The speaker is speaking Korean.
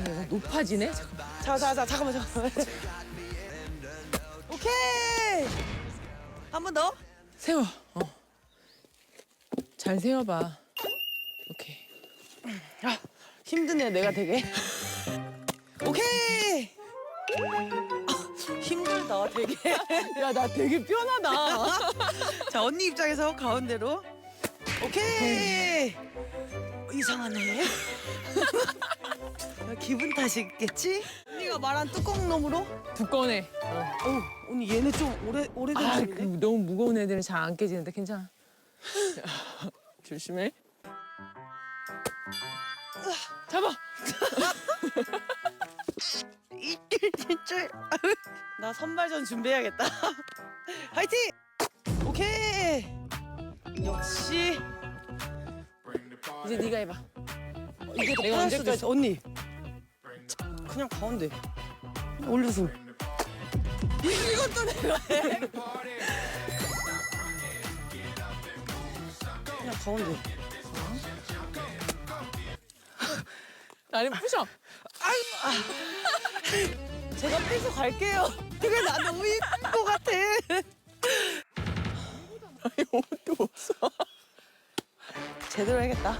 이거 높아지네? 잠깐만. 자, 자, 자, 잠깐만, 잠깐만. 오케이. 한 번 더. 세워. 어. 잘 세워봐. 오케이. 아, 힘드네, 내가 되게. 오케이. 아, 힘들다, 되게. 야, 나 되게 뼈나다. 자, 언니 입장에서 가운데로. 오케이. 이상하네. 기분 탓이겠지? 언니가 말한 뚜껑 놈으로? 두꺼네. 어우, 언니 얘네 좀 오래 오래된 아. 그 너무 무거운 애들은 잘 안 깨지는데 괜찮아. 조심해. 잡아. 이틀 진짜. 나 선발전 준비해야겠다. 화이팅! 오케이. 역시 이제 네가 해봐. 이게 더 내가 편할 언제 수도 있어. 언니. 그냥 가운데 올려서. 이- 이것도 내가 해. 그냥 가운데. 나를 부셔. 제가 빼서 갈게요. 이게 나 너무 이쁜 것 같아. 아니 옷도 없어. 제대로 해야겠다.